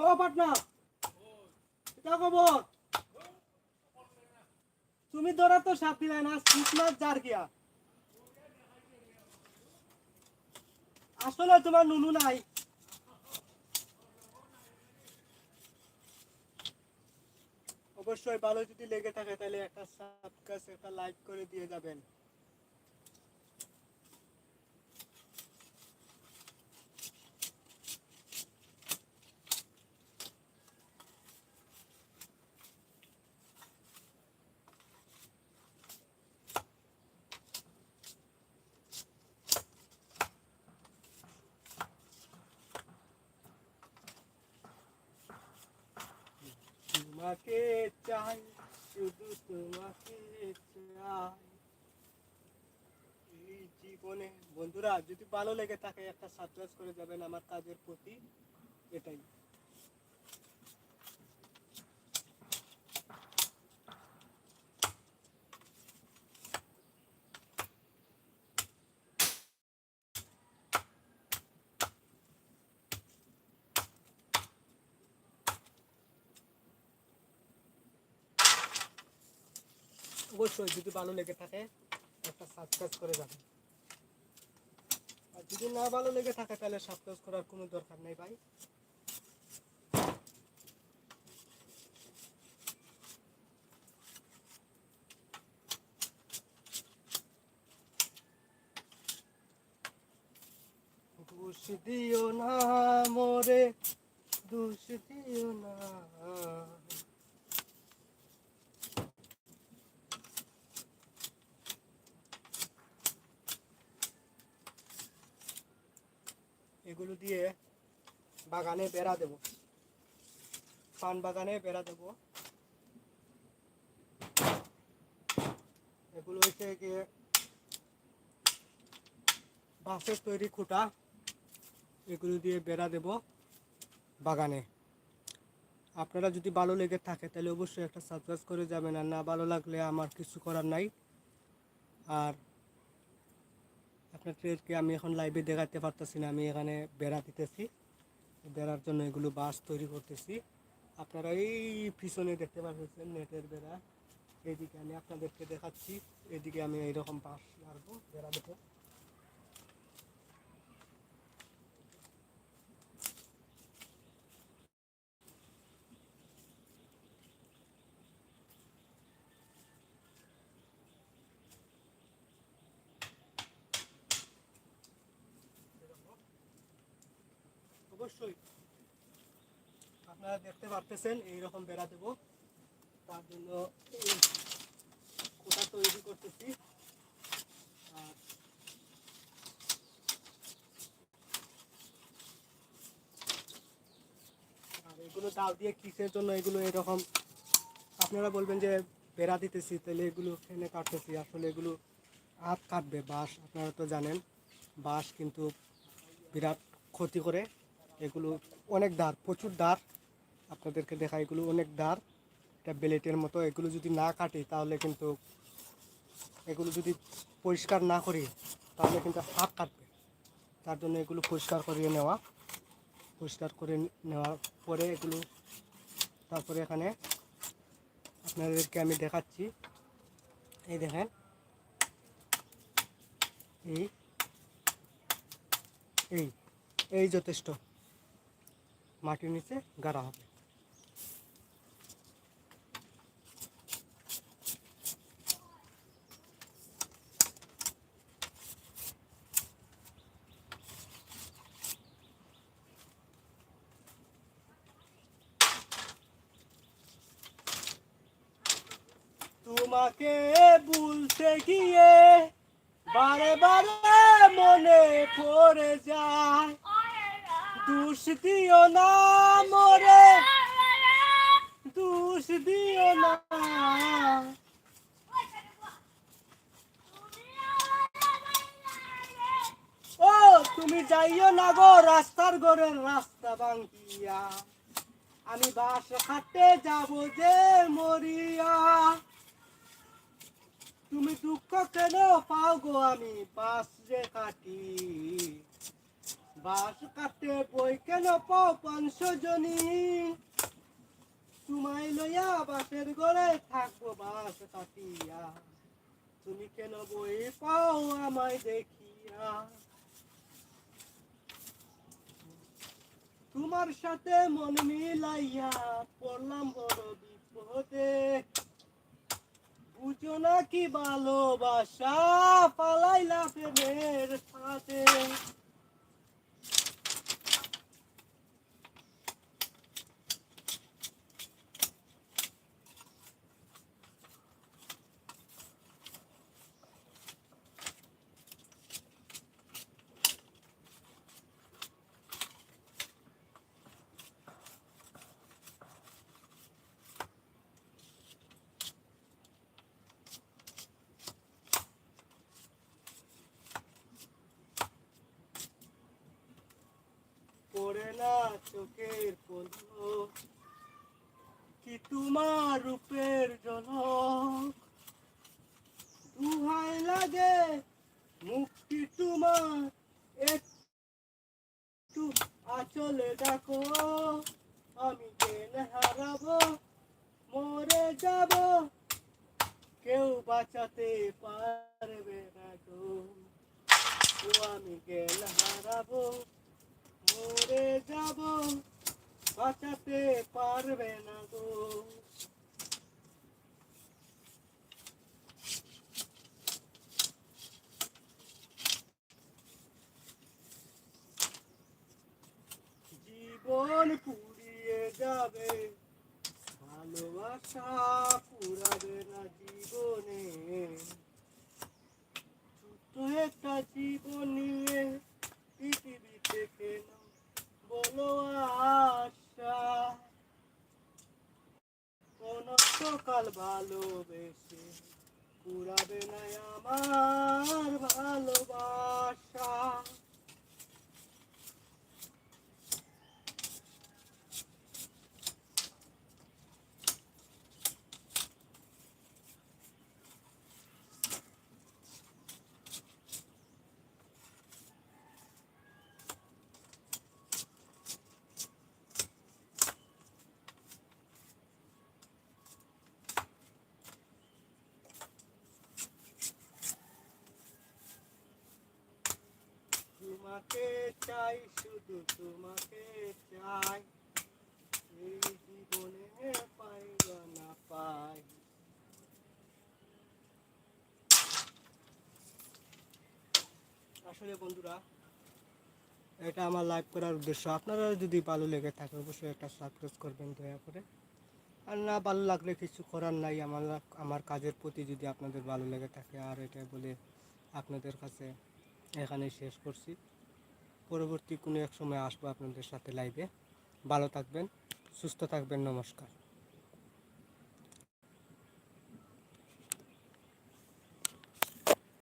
ও পাটনা, এটা খবর? তুমি ধরা তো না যার গিয়া। আসলে তোমার নুনু নাই। অবশ্যই ভালো যদি লেগে থাকে, তাহলে একটা সাবস্ক্রাইব একটা লাইক করে দিয়ে যাবেন। তোমাকে চাই, শুধু তোমাকে চাই। এই জীবনে, বন্ধুরা, যদি ভালো লেগে থাকে, একটা সাবস্ক্রাইব করে যাবেন আমার কাজের প্রতি। এটাই। অবশ্যই যদি ভালো লেগে থাকে, একটা সাবস্ক্রাইব করে যাবেন। আর যদি না ভালো লেগে থাকে, তাহলে সাবস্ক্রাইব করার কোনো দরকার নেই ভাই। দোষ দিও না, মোরে। দোষ দিও না। এগুলো দিয়ে বাগানে বেড়া দেব। পান বাগানে বেড়া দেব। এগুলো হচ্ছে গিয়ে বাঁশের তৈরি খুঁটা। এগুলো দিয়ে বেড়া দেব বাগানে। আপনারা যদি ভালো লেগে থাকে তাহলে অবশ্যই একটা সাবস্ক্রাইব করে যাবেন, আর না ভালো লাগলে আমার কিছু করার নাই। আর আপনাদেরকে আমি এখন লাইভে দেখাতে পারতেছি না, আমি এখানে বেড়া দিতেছি। বেড়ার জন্য এগুলো বাস তৈরি করতেছি। আপনারা এই পিছনে দেখতে পাচ্ছেন নেটের বেড়া। এদিকে আমি আপনাদেরকে দেখাচ্ছি, এদিকে আমি এইরকম বাস মারবো, বেড়া দেবো অবশ্যই। আপনারা দেখতে পারতেছেন, এইরকম বেড়া দেব। তার জন্য কোটা তৈরি করতেছি। আর এগুলো ডাল দিয়ে কিসের জন্য এগুলো এরকম? আপনারা বলবেন যে বেড়া দিতেছি, তাহলে এগুলো এখানে কাটতেছি। আসলে এগুলো হাত কাটবে, বাঁশ, আপনারা তো জানেন। বাঁশ কিন্তু বিরাট ক্ষতি করে। এগুলো অনেক দাঁড় প্রচুর দাঁড় আপনাদেরকে দেখা এগুলো অনেক দাঁড় এটা বেলেটের মতো, এগুলো যদি না কাটি তাহলে কিন্তু এগুলো যদি পরিষ্কার না করি তাহলে কিন্তু হাত কাটবে। তার জন্য এগুলো পরিষ্কার করিয়ে নেওয়া। পরিষ্কার করে নেওয়ার পরে এগুলো, তারপরে এখানে আপনাদেরকে আমি দেখাচ্ছি। এই দেখেন। এই এই এই যথেষ্ট। মাটির নিচে গাড়া হবে তোমাকে ভুলতে গিয়ে বারে বারে মনে পড়ে যায় দোষ দিও না মোরে। দোষ দিও না। ও, তুমি যাইও না গো রাস্তার ঘরের রাস্তা ভাঙ্গিয়া। আমি বাস খাটতে যাব যে মরিয়া। তুমি দুঃখ কেন পাও গো আমি বাস যে কাটি বাস কাটতে বই কেন পাও পাঁচশো জনী তোমায় লইয়া বাসের ঘরে থাকব বাস কাটিয়া। তুমি কেন বই পাও আমায় দেখিয়া? তোমার সাথে মন মিলাইয়া পড়লাম বড় বিপদে। বুঝো না কি ভালোবাসা পালাইলা প্রেমের সাথে পড়ে না চোখের পলো কি তোমার রূপের জনক? দুহাই লাগে মুক্তি তোমার, একটু আচলে ডাকো আমি কেন হারাবো? মরে যাব? কেউ বাঁচাতে পারবে না গো। আমি জ্ঞান হারাবো? মরে যাব, বাঁচাতে পারবে না গো। জীবন পুড়িয়ে যাবে, ভালোবাসা পুরাবে না জীবনে। ছোট্ট একটা জীবন নিয়ে পৃথিবীতে কেন বলো আশা। কোন সকাল ভালোবেসে কুড়াবে না আমার ভালোবাসা। তোমাকে চাই, শুধু তোমাকে চাই। এই জীবনে পাই না পাই। আসলে বন্ধুরা, এটা আমার লাইভ করার উদ্দেশ্য। আপনারা যদি ভালো লেগে থাকে, অবশ্যই একটা সাবস্ক্রাইব করবেন দয়া করে। আর না ভালো লাগলে কিছু করার নাই, আমার আমার কাজের প্রতি যদি আপনাদের ভালো লেগে থাকে, আর এটা বলে আপনাদের কাছে এখানে শেষ করছি। পরবর্তী কোনো এক সময় আসব আপনাদের সাথে লাইভে ভালো থাকবেন সুস্থ থাকবেন নমস্কার।